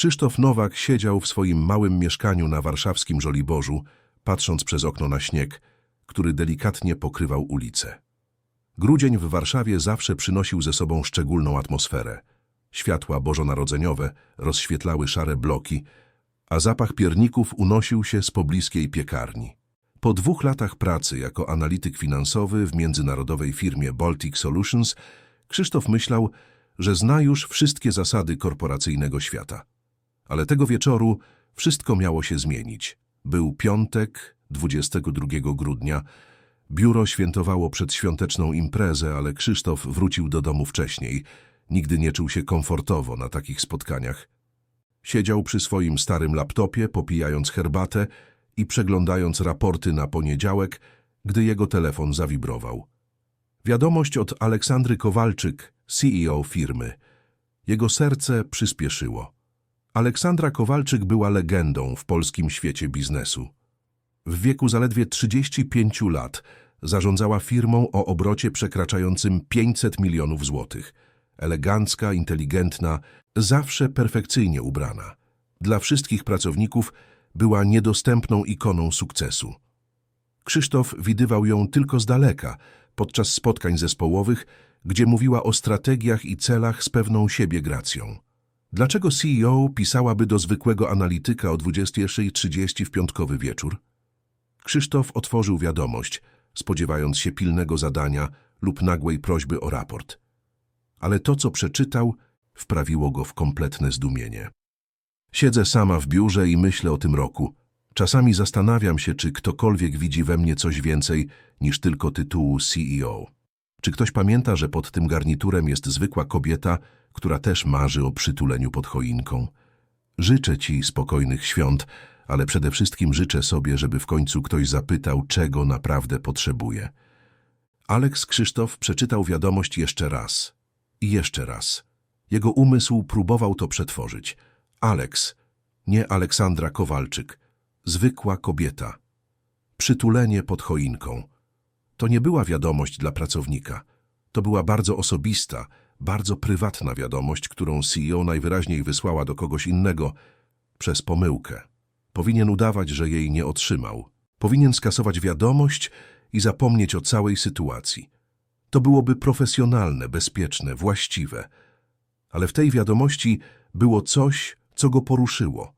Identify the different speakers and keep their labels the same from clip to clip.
Speaker 1: Krzysztof Nowak siedział w swoim małym mieszkaniu na warszawskim Żoliborzu, patrząc przez okno na śnieg, który delikatnie pokrywał ulicę. Grudzień w Warszawie zawsze przynosił ze sobą szczególną atmosferę. Światła bożonarodzeniowe rozświetlały szare bloki, a zapach pierników unosił się z pobliskiej piekarni. Po dwóch latach pracy jako analityk finansowy w międzynarodowej firmie Baltic Solutions, Krzysztof myślał, że zna już wszystkie zasady korporacyjnego świata. Ale tego wieczoru wszystko miało się zmienić. Był piątek, 22 grudnia. Biuro świętowało przedświąteczną imprezę, ale Krzysztof wrócił do domu wcześniej. Nigdy nie czuł się komfortowo na takich spotkaniach. Siedział przy swoim starym laptopie, popijając herbatę i przeglądając raporty na poniedziałek, gdy jego telefon zawibrował. Wiadomość od Aleksandry Kowalczyk, CEO firmy. Jego serce przyspieszyło. Aleksandra Kowalczyk była legendą w polskim świecie biznesu. W wieku zaledwie 35 lat zarządzała firmą o obrocie przekraczającym 500 milionów złotych. Elegancka, inteligentna, zawsze perfekcyjnie ubrana. Dla wszystkich pracowników była niedostępną ikoną sukcesu. Krzysztof widywał ją tylko z daleka, podczas spotkań zespołowych, gdzie mówiła o strategiach i celach z pewną siebie gracją. Dlaczego CEO pisałaby do zwykłego analityka o 21.30 w piątkowy wieczór? Krzysztof otworzył wiadomość, spodziewając się pilnego zadania lub nagłej prośby o raport. Ale to, co przeczytał, wprawiło go w kompletne zdumienie. Siedzę sama w biurze i myślę o tym roku. Czasami zastanawiam się, czy ktokolwiek widzi we mnie coś więcej niż tylko tytułu CEO. Czy ktoś pamięta, że pod tym garniturem jest zwykła kobieta, która też marzy o przytuleniu pod choinką? Życzę ci spokojnych świąt, ale przede wszystkim życzę sobie, żeby w końcu ktoś zapytał, czego naprawdę potrzebuje. Aleks Krzysztof przeczytał wiadomość jeszcze raz. I jeszcze raz. Jego umysł próbował to przetworzyć. Aleks, nie Aleksandra Kowalczyk. Zwykła kobieta. Przytulenie pod choinką. To nie była wiadomość dla pracownika. To była bardzo osobista, bardzo prywatna wiadomość, którą CEO najwyraźniej wysłała do kogoś innego przez pomyłkę. Powinien udawać, że jej nie otrzymał. Powinien skasować wiadomość i zapomnieć o całej sytuacji. To byłoby profesjonalne, bezpieczne, właściwe. Ale w tej wiadomości było coś, co go poruszyło.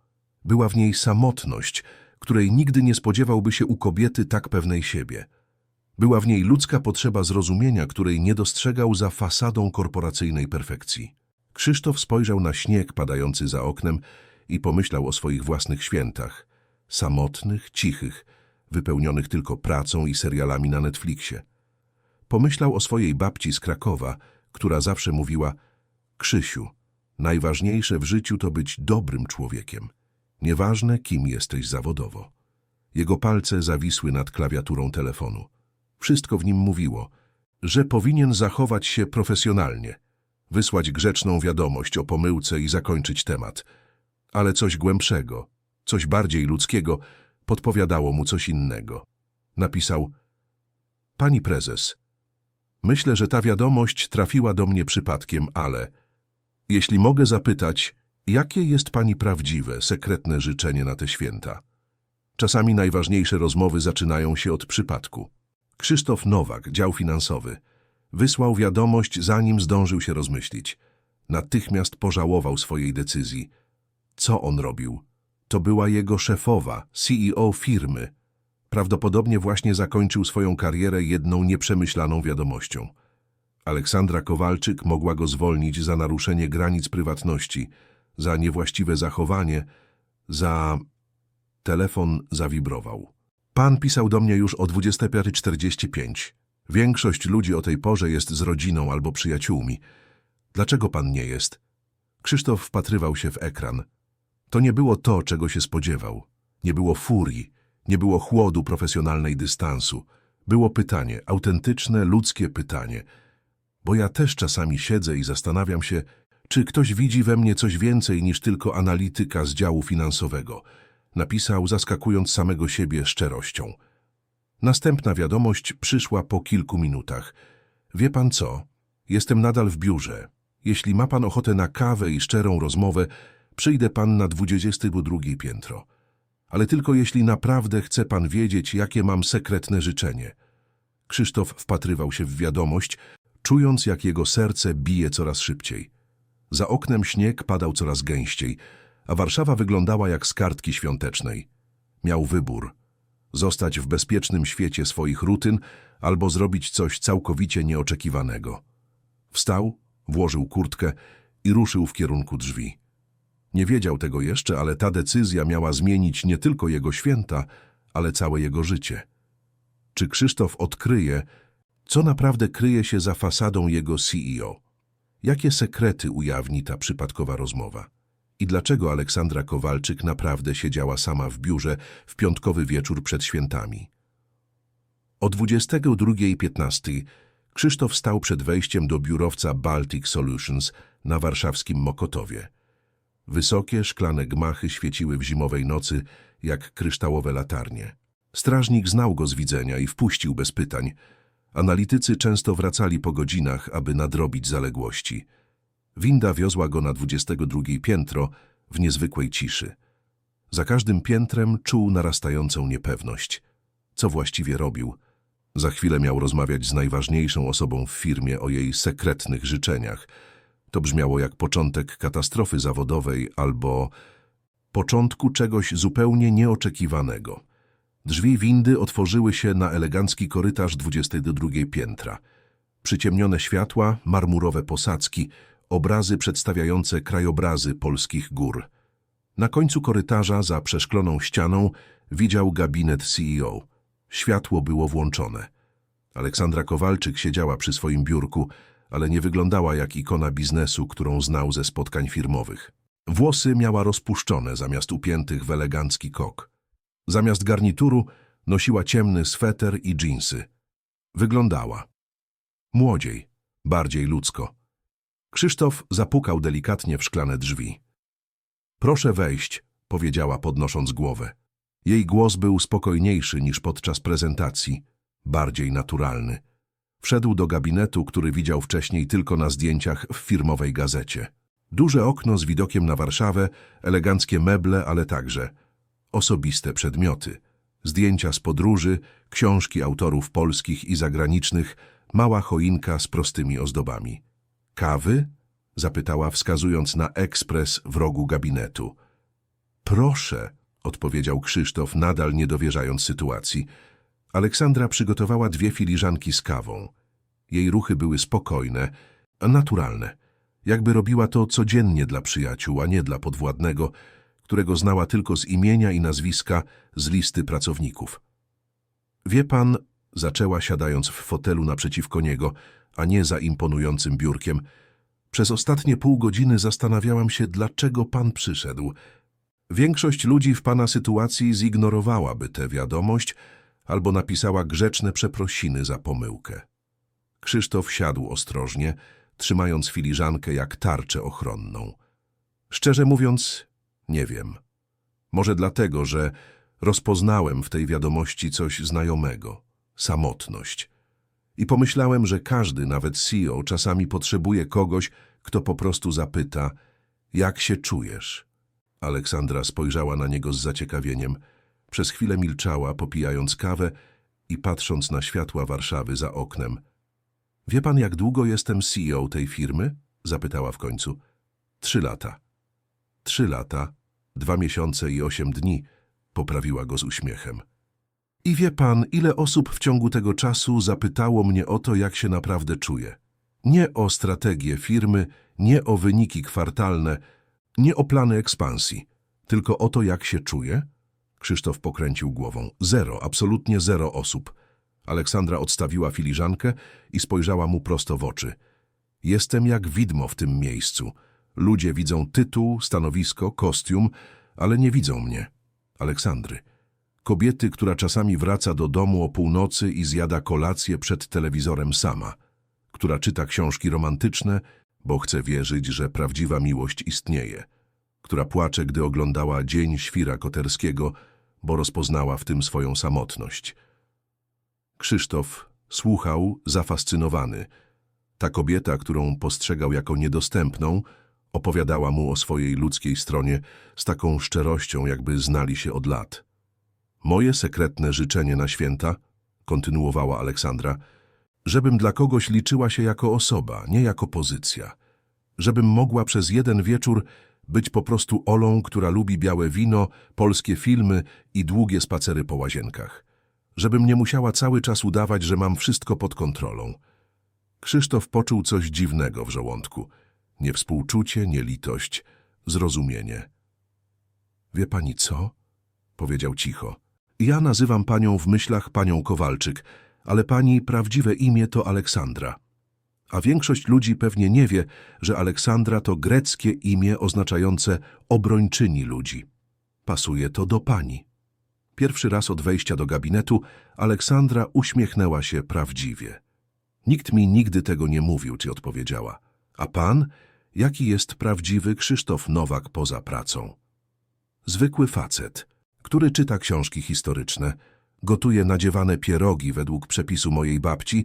Speaker 1: Była w niej samotność, której nigdy nie spodziewałby się u kobiety tak pewnej siebie. Była w niej ludzka potrzeba zrozumienia, której nie dostrzegał za fasadą korporacyjnej perfekcji. Krzysztof spojrzał na śnieg padający za oknem i pomyślał o swoich własnych świętach. Samotnych, cichych, wypełnionych tylko pracą i serialami na Netflixie. Pomyślał o swojej babci z Krakowa, która zawsze mówiła Krzysiu, najważniejsze w życiu to być dobrym człowiekiem. Nieważne, kim jesteś zawodowo. Jego palce zawisły nad klawiaturą telefonu. Wszystko w nim mówiło, że powinien zachować się profesjonalnie, wysłać grzeczną wiadomość o pomyłce i zakończyć temat. Ale coś głębszego, coś bardziej ludzkiego podpowiadało mu coś innego. Napisał Pani prezes, myślę, że ta wiadomość trafiła do mnie przypadkiem, ale jeśli mogę zapytać, jakie jest Pani prawdziwe, sekretne życzenie na te święta? Czasami najważniejsze rozmowy zaczynają się od przypadku. Krzysztof Nowak, dział finansowy, wysłał wiadomość, zanim zdążył się rozmyślić. Natychmiast pożałował swojej decyzji. Co on robił? To była jego szefowa, CEO firmy. Prawdopodobnie właśnie zakończył swoją karierę jedną nieprzemyślaną wiadomością. Aleksandra Kowalczyk mogła go zwolnić za naruszenie granic prywatności, za niewłaściwe zachowanie, za... Telefon zawibrował. Pan pisał do mnie już o 25.45. Większość ludzi o tej porze jest z rodziną albo przyjaciółmi. Dlaczego pan nie jest? Krzysztof wpatrywał się w ekran. To nie było to, czego się spodziewał. Nie było furii, nie było chłodu profesjonalnej dystansu. Było pytanie, autentyczne, ludzkie pytanie. Bo ja też czasami siedzę i zastanawiam się, czy ktoś widzi we mnie coś więcej niż tylko analityka z działu finansowego – napisał, zaskakując samego siebie szczerością. Następna wiadomość przyszła po kilku minutach. Wie pan co? Jestem nadal w biurze. Jeśli ma pan ochotę na kawę i szczerą rozmowę, Przyjdę pan na 22 piętro. Ale tylko jeśli naprawdę chce pan wiedzieć, jakie mam sekretne życzenie. Krzysztof wpatrywał się w wiadomość, czując, jak jego serce bije coraz szybciej. Za oknem śnieg padał coraz gęściej, a Warszawa wyglądała jak z kartki świątecznej. Miał wybór. Zostać w bezpiecznym świecie swoich rutyn albo zrobić coś całkowicie nieoczekiwanego. Wstał, włożył kurtkę i ruszył w kierunku drzwi. Nie wiedział tego jeszcze, ale ta decyzja miała zmienić nie tylko jego święta, ale całe jego życie. Czy Krzysztof odkryje, co naprawdę kryje się za fasadą jego CEO? Jakie sekrety ujawni ta przypadkowa rozmowa? I dlaczego Aleksandra Kowalczyk naprawdę siedziała sama w biurze w piątkowy wieczór przed świętami? O 22.15 Krzysztof stał przed wejściem do biurowca Baltic Solutions na warszawskim Mokotowie. Wysokie, szklane gmachy świeciły w zimowej nocy jak kryształowe latarnie. Strażnik znał go z widzenia i wpuścił bez pytań. Analitycy często wracali po godzinach, aby nadrobić zaległości. Winda wiozła go na 22 piętro w niezwykłej ciszy. Za każdym piętrem czuł narastającą niepewność. Co właściwie robił? Za chwilę miał rozmawiać z najważniejszą osobą w firmie o jej sekretnych życzeniach. To brzmiało jak początek katastrofy zawodowej albo początku czegoś zupełnie nieoczekiwanego. Drzwi windy otworzyły się na elegancki korytarz 22 piętra. Przyciemnione światła, marmurowe posadzki, obrazy przedstawiające krajobrazy polskich gór. Na końcu korytarza, za przeszkloną ścianą, widział gabinet CEO. Światło było włączone. Aleksandra Kowalczyk siedziała przy swoim biurku, ale nie wyglądała jak ikona biznesu, którą znał ze spotkań firmowych. Włosy miała rozpuszczone zamiast upiętych w elegancki kok. Zamiast garnituru nosiła ciemny sweter i dżinsy. Wyglądała. Młodziej, bardziej ludzko. Krzysztof zapukał delikatnie w szklane drzwi. Proszę wejść, powiedziała podnosząc głowę. Jej głos był spokojniejszy niż podczas prezentacji, bardziej naturalny. Wszedł do gabinetu, który widział wcześniej tylko na zdjęciach w firmowej gazecie. Duże okno z widokiem na Warszawę, eleganckie meble, ale także osobiste przedmioty. Zdjęcia z podróży, książki autorów polskich i zagranicznych, mała choinka z prostymi ozdobami. Kawy? zapytała, wskazując na ekspres w rogu gabinetu. Proszę, odpowiedział Krzysztof, nadal nie dowierzając sytuacji. Aleksandra przygotowała dwie filiżanki z kawą. Jej ruchy były spokojne, naturalne. Jakby robiła to codziennie dla przyjaciół, a nie dla podwładnego, którego znała tylko z imienia i nazwiska z listy pracowników. Wie pan, zaczęła siadając w fotelu naprzeciwko niego, a nie za imponującym biurkiem, przez ostatnie pół godziny zastanawiałam się, dlaczego pan przyszedł. Większość ludzi w pana sytuacji zignorowałaby tę wiadomość albo napisała grzeczne przeprosiny za pomyłkę. Krzysztof siadł ostrożnie, trzymając filiżankę jak tarczę ochronną. Szczerze mówiąc, nie wiem. Może dlatego, że rozpoznałem w tej wiadomości coś znajomego samotność. I pomyślałem, że każdy, nawet CEO, czasami potrzebuje kogoś, kto po prostu zapyta, jak się czujesz? Aleksandra spojrzała na niego z zaciekawieniem. Przez chwilę milczała, popijając kawę i patrząc na światła Warszawy za oknem. Wie pan, jak długo jestem CEO tej firmy? Zapytała w końcu. Trzy lata. Trzy lata, dwa miesiące i osiem dni, poprawiła go z uśmiechem. I wie pan, ile osób w ciągu tego czasu zapytało mnie o to, jak się naprawdę czuję. Nie o strategię firmy, nie o wyniki kwartalne, nie o plany ekspansji, tylko o to, jak się czuję? Krzysztof pokręcił głową. Zero, absolutnie zero osób. Aleksandra odstawiła filiżankę i spojrzała mu prosto w oczy. Jestem jak widmo w tym miejscu. Ludzie widzą tytuł, stanowisko, kostium, ale nie widzą mnie. Aleksandry. Kobiety, która czasami wraca do domu o północy i zjada kolację przed telewizorem sama. Która czyta książki romantyczne, bo chce wierzyć, że prawdziwa miłość istnieje. Która płacze, gdy oglądała Dzień Świra Koterskiego, bo rozpoznała w tym swoją samotność. Krzysztof słuchał zafascynowany. Ta kobieta, którą postrzegał jako niedostępną, Opowiadała mu o swojej ludzkiej stronie z taką szczerością, jakby znali się od lat. Moje sekretne życzenie na święta, kontynuowała Aleksandra, żebym dla kogoś liczyła się jako osoba, nie jako pozycja. Żebym mogła przez jeden wieczór być po prostu Olą, która lubi białe wino, polskie filmy i długie spacery po łazienkach. Żebym nie musiała cały czas udawać, że mam wszystko pod kontrolą. Krzysztof poczuł coś dziwnego w żołądku. Nie współczucie, nie litość, zrozumienie. Wie pani co? Powiedział cicho. Ja nazywam panią w myślach panią Kowalczyk, ale pani prawdziwe imię to Aleksandra. A większość ludzi pewnie nie wie, że Aleksandra to greckie imię oznaczające obrończyni ludzi. Pasuje to do pani. Pierwszy raz od wejścia do gabinetu Aleksandra uśmiechnęła się prawdziwie. Nikt mi nigdy tego nie mówił, czy odpowiedziała. A pan? Jaki jest prawdziwy Krzysztof Nowak poza pracą? Zwykły facet, który czyta książki historyczne, gotuje nadziewane pierogi według przepisu mojej babci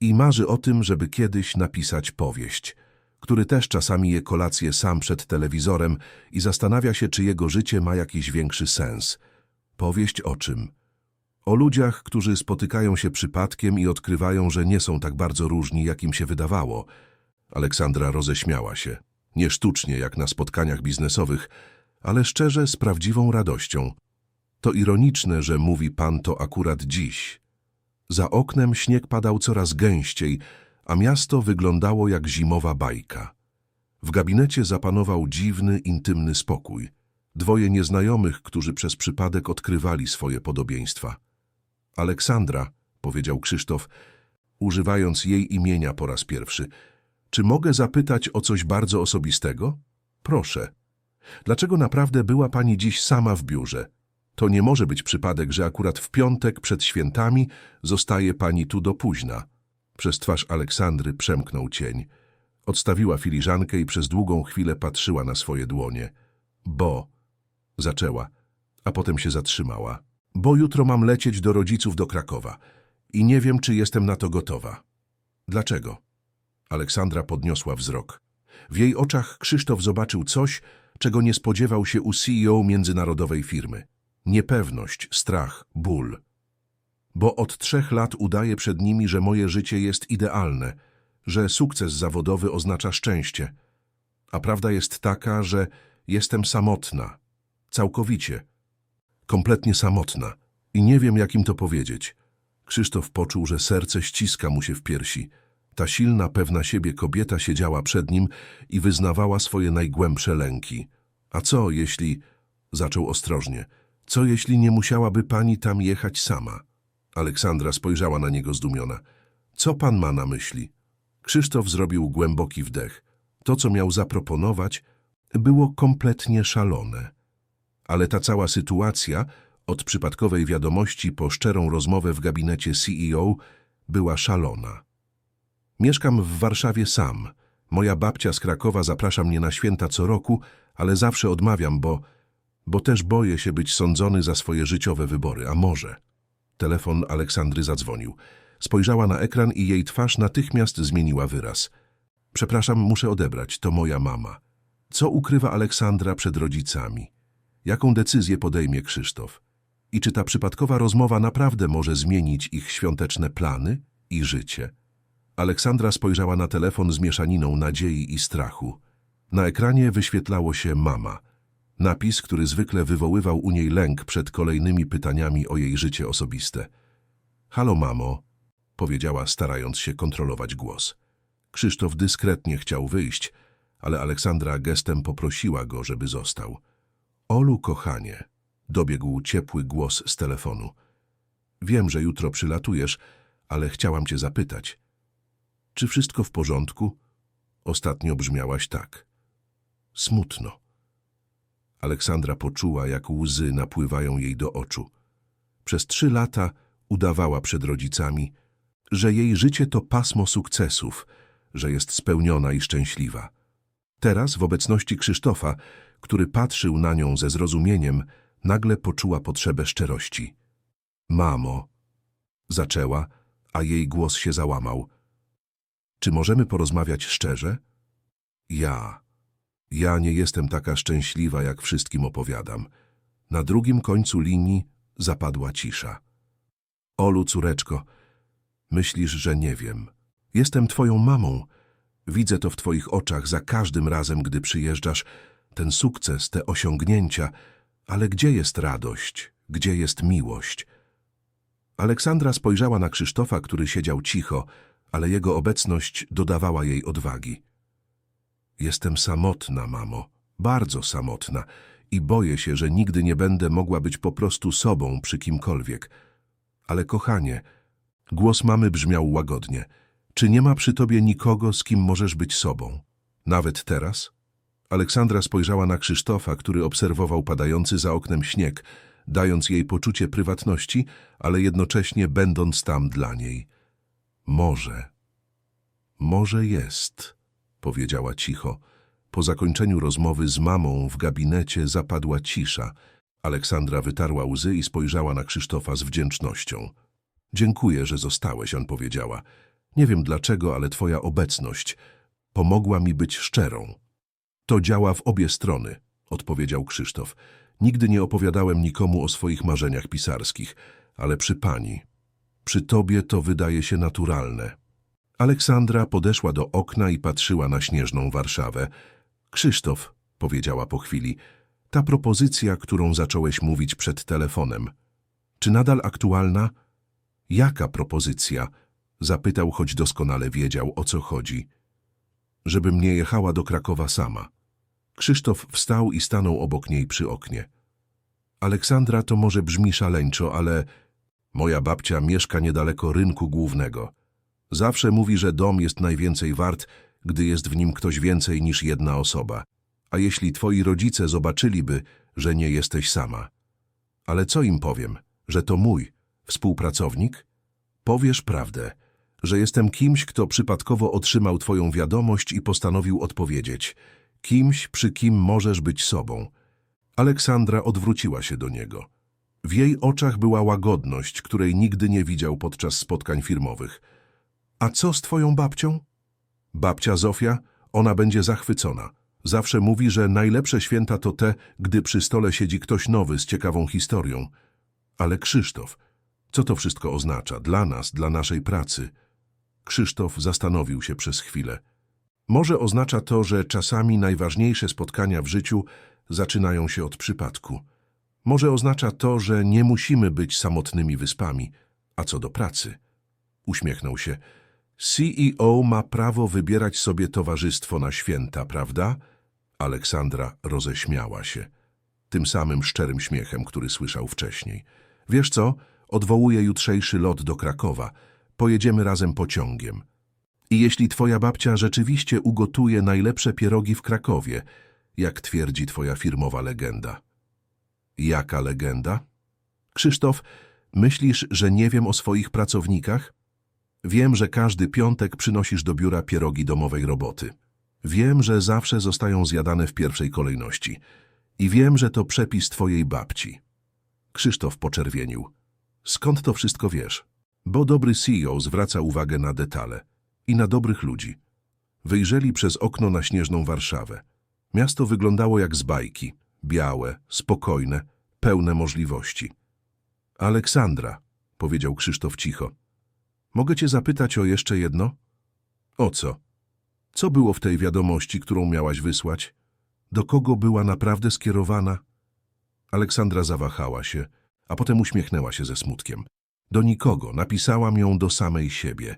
Speaker 1: i marzy o tym, żeby kiedyś napisać powieść, który też czasami je kolację sam przed telewizorem i zastanawia się, czy jego życie ma jakiś większy sens. Powieść o czym? O ludziach, którzy spotykają się przypadkiem i odkrywają, że nie są tak bardzo różni, jak im się wydawało. Aleksandra roześmiała się. Nie sztucznie, jak na spotkaniach biznesowych, ale szczerze, z prawdziwą radością. To ironiczne, że mówi pan to akurat dziś. Za oknem śnieg padał coraz gęściej, a miasto wyglądało jak zimowa bajka. W gabinecie zapanował dziwny, intymny spokój. Dwoje nieznajomych, którzy przez przypadek odkrywali swoje podobieństwa. Aleksandra, powiedział Krzysztof, używając jej imienia po raz pierwszy, czy mogę zapytać o coś bardzo osobistego? Proszę. Dlaczego naprawdę była pani dziś sama w biurze? To nie może być przypadek, że akurat w piątek przed świętami zostaje pani tu do późna. Przez twarz Aleksandry przemknął cień. Odstawiła filiżankę i przez długą chwilę patrzyła na swoje dłonie. Bo, zaczęła, a potem się zatrzymała. Bo jutro mam lecieć do rodziców do Krakowa i nie wiem, czy jestem na to gotowa. Dlaczego? Aleksandra podniosła wzrok. W jej oczach Krzysztof zobaczył coś, czego nie spodziewał się u CEO międzynarodowej firmy. Niepewność, strach, ból. Bo od trzech lat udaje przed nimi, że moje życie jest idealne, że sukces zawodowy oznacza szczęście. A prawda jest taka, że jestem samotna. Całkowicie. Kompletnie samotna. I nie wiem, jak im to powiedzieć. Krzysztof poczuł, że serce ściska mu się w piersi. Ta silna, pewna siebie kobieta siedziała przed nim i wyznawała swoje najgłębsze lęki. A co, jeśli... Zaczął ostrożnie. Co, jeśli nie musiałaby pani tam jechać sama? Aleksandra spojrzała na niego zdumiona. Co pan ma na myśli? Krzysztof zrobił głęboki wdech. To, co miał zaproponować, było kompletnie szalone. Ale ta cała sytuacja, od przypadkowej wiadomości po szczerą rozmowę w gabinecie CEO, była szalona. Mieszkam w Warszawie sam. Moja babcia z Krakowa zaprasza mnie na święta co roku, ale zawsze odmawiam, bo, bo też boję się być sądzony za swoje życiowe wybory, a może. Telefon Aleksandry zadzwonił. Spojrzała na ekran i jej twarz natychmiast zmieniła wyraz. Przepraszam, muszę odebrać, to moja mama. Co ukrywa Aleksandra przed rodzicami? Jaką decyzję podejmie Krzysztof? I czy ta przypadkowa rozmowa naprawdę może zmienić ich świąteczne plany i życie? Aleksandra spojrzała na telefon z mieszaniną nadziei i strachu. Na ekranie wyświetlało się mama. Napis, który zwykle wywoływał u niej lęk przed kolejnymi pytaniami o jej życie osobiste. Halo, mamo, powiedziała, starając się kontrolować głos. Krzysztof dyskretnie chciał wyjść, ale Aleksandra gestem poprosiła go, żeby został. Olu, kochanie, dobiegł ciepły głos z telefonu. Wiem, że jutro przylatujesz, ale chciałam cię zapytać. Czy wszystko w porządku? Ostatnio brzmiałaś tak. Smutno. Aleksandra poczuła, jak łzy napływają jej do oczu. Przez trzy lata udawała przed rodzicami, że jej życie to pasmo sukcesów, że jest spełniona i szczęśliwa. Teraz, w obecności Krzysztofa, który patrzył na nią ze zrozumieniem, nagle poczuła potrzebę szczerości. Mamo, zaczęła, a jej głos się załamał. Czy możemy porozmawiać szczerze? Ja. Ja nie jestem taka szczęśliwa, jak wszystkim opowiadam. Na drugim końcu linii zapadła cisza. Olu, córeczko, myślisz, że nie wiem. Jestem twoją mamą. Widzę to w twoich oczach za każdym razem, gdy przyjeżdżasz. Ten sukces, te osiągnięcia. Ale gdzie jest radość? Gdzie jest miłość? Aleksandra spojrzała na Krzysztofa, który siedział cicho, ale jego obecność dodawała jej odwagi. Jestem samotna, mamo, bardzo samotna i boję się, że nigdy nie będę mogła być po prostu sobą przy kimkolwiek. Ale kochanie, głos mamy brzmiał łagodnie. Czy nie ma przy tobie nikogo, z kim możesz być sobą? Nawet teraz? Aleksandra spojrzała na Krzysztofa, który obserwował padający za oknem śnieg, dając jej poczucie prywatności, ale jednocześnie będąc tam dla niej. Może, może jest, powiedziała cicho. Po zakończeniu rozmowy z mamą w gabinecie zapadła cisza. Aleksandra wytarła łzy i spojrzała na Krzysztofa z wdzięcznością. Dziękuję, że zostałeś, on powiedziała. Nie wiem dlaczego, ale twoja obecność pomogła mi być szczerą. To działa w obie strony, odpowiedział Krzysztof. Nigdy nie opowiadałem nikomu o swoich marzeniach pisarskich, ale przy pani, przy tobie to wydaje się naturalne. Aleksandra podeszła do okna i patrzyła na śnieżną Warszawę. Krzysztof, powiedziała po chwili, ta propozycja, którą zacząłeś mówić przed telefonem, czy nadal aktualna? Jaka propozycja? Zapytał, choć doskonale wiedział, o co chodzi. Żebym nie jechała do Krakowa sama. Krzysztof wstał i stanął obok niej przy oknie. Aleksandra to może brzmi szaleńczo, ale moja babcia mieszka niedaleko rynku głównego. Zawsze mówi, że dom jest najwięcej wart, gdy jest w nim ktoś więcej niż jedna osoba. A jeśli twoi rodzice zobaczyliby, że nie jesteś sama? Ale co im powiem? Że to mój współpracownik? Powiesz prawdę, że jestem kimś, kto przypadkowo otrzymał twoją wiadomość i postanowił odpowiedzieć. Kimś, przy kim możesz być sobą. Aleksandra odwróciła się do niego. W jej oczach była łagodność, której nigdy nie widział podczas spotkań firmowych. A co z twoją babcią? Babcia Zofia, ona będzie zachwycona. Zawsze mówi, że najlepsze święta to te, gdy przy stole siedzi ktoś nowy z ciekawą historią. Ale Krzysztof, co to wszystko oznacza dla nas, dla naszej pracy? Krzysztof zastanowił się przez chwilę. Może oznacza to, że czasami najważniejsze spotkania w życiu zaczynają się od przypadku. Może oznacza to, że nie musimy być samotnymi wyspami. A co do pracy? Uśmiechnął się. CEO ma prawo wybierać sobie towarzystwo na święta, prawda? Aleksandra roześmiała się. Tym samym szczerym śmiechem, który słyszał wcześniej. Wiesz co? Odwołuję jutrzejszy lot do Krakowa. Pojedziemy razem pociągiem. I jeśli twoja babcia rzeczywiście ugotuje najlepsze pierogi w Krakowie, jak twierdzi twoja firmowa legenda. Jaka legenda? Krzysztof, myślisz, że nie wiem o swoich pracownikach? Wiem, że każdy piątek przynosisz do biura pierogi domowej roboty. Wiem, że zawsze zostają zjadane w pierwszej kolejności. I wiem, że to przepis twojej babci. Krzysztof poczerwienił. Skąd to wszystko wiesz? Bo dobry CEO zwraca uwagę na detale i na dobrych ludzi. Wyjrzeli przez okno na śnieżną Warszawę. Miasto wyglądało jak z bajki. Białe, spokojne, pełne możliwości. Aleksandra, powiedział Krzysztof cicho. Mogę cię zapytać o jeszcze jedno? O co? Co było w tej wiadomości, którą miałaś wysłać? Do kogo była naprawdę skierowana? Aleksandra zawahała się, a potem uśmiechnęła się ze smutkiem. Do nikogo, napisałam ją do samej siebie.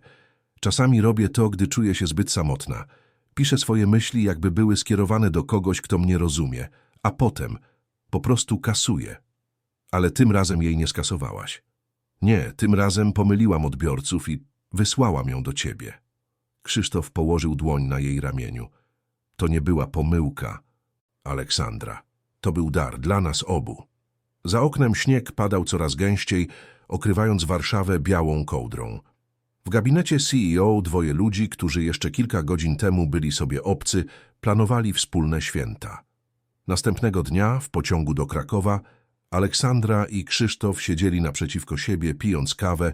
Speaker 1: Czasami robię to, gdy czuję się zbyt samotna. Piszę swoje myśli, jakby były skierowane do kogoś, kto mnie rozumie, a potem po prostu kasuję. Ale tym razem jej nie skasowałaś. Nie, tym razem pomyliłam odbiorców i wysłałam ją do ciebie. Krzysztof położył dłoń na jej ramieniu. To nie była pomyłka, Aleksandra. To był dar dla nas obu. Za oknem śnieg padał coraz gęściej, okrywając Warszawę białą kołdrą. W gabinecie CEO dwoje ludzi, którzy jeszcze kilka godzin temu byli sobie obcy, planowali wspólne święta. Następnego dnia, w pociągu do Krakowa, Aleksandra i Krzysztof siedzieli naprzeciwko siebie, pijąc kawę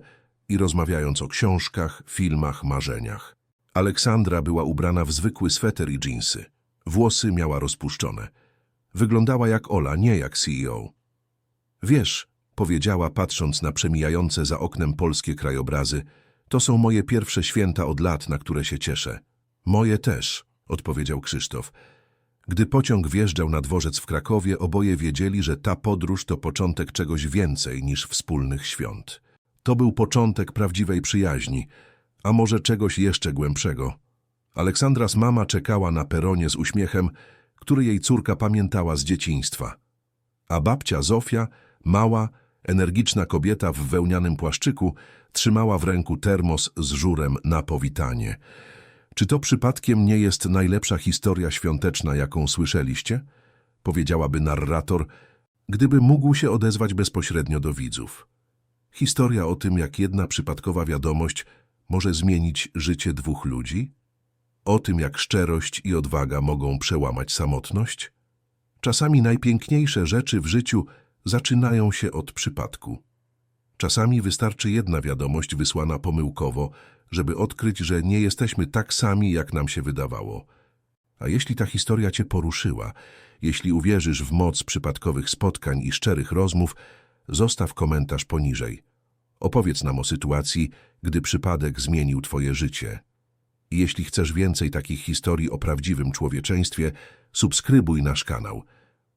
Speaker 1: i rozmawiając o książkach, filmach, marzeniach. Aleksandra była ubrana w zwykły sweter i dżinsy. Włosy miała rozpuszczone. Wyglądała jak Ola, nie jak CEO. Wiesz, powiedziała patrząc na przemijające za oknem polskie krajobrazy, to są moje pierwsze święta od lat, na które się cieszę. Moje też, odpowiedział Krzysztof. Gdy pociąg wjeżdżał na dworzec w Krakowie, oboje wiedzieli, że ta podróż to początek czegoś więcej niż wspólnych świąt. To był początek prawdziwej przyjaźni, a może czegoś jeszcze głębszego. Aleksandras mama czekała na peronie z uśmiechem, który jej córka pamiętała z dzieciństwa. A babcia Zofia, mała, energiczna kobieta w wełnianym płaszczyku, trzymała w ręku termos z żurem na powitanie. Czy to przypadkiem nie jest najlepsza historia świąteczna, jaką słyszeliście? Powiedziałaby narrator, gdyby mógł się odezwać bezpośrednio do widzów. Historia o tym, jak jedna przypadkowa wiadomość może zmienić życie dwóch ludzi? O tym, jak szczerość i odwaga mogą przełamać samotność? Czasami najpiękniejsze rzeczy w życiu zaczynają się od przypadku. Czasami wystarczy jedna wiadomość wysłana pomyłkowo, żeby odkryć, że nie jesteśmy tak sami, jak nam się wydawało. A jeśli ta historia cię poruszyła, jeśli uwierzysz w moc przypadkowych spotkań i szczerych rozmów, zostaw komentarz poniżej. Opowiedz nam o sytuacji, gdy przypadek zmienił twoje życie. I jeśli chcesz więcej takich historii o prawdziwym człowieczeństwie, subskrybuj nasz kanał,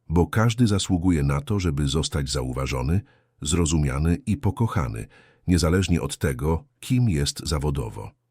Speaker 1: bo każdy zasługuje na to, żeby zostać zauważony, zrozumiany i pokochany, niezależnie od tego, kim jest zawodowo.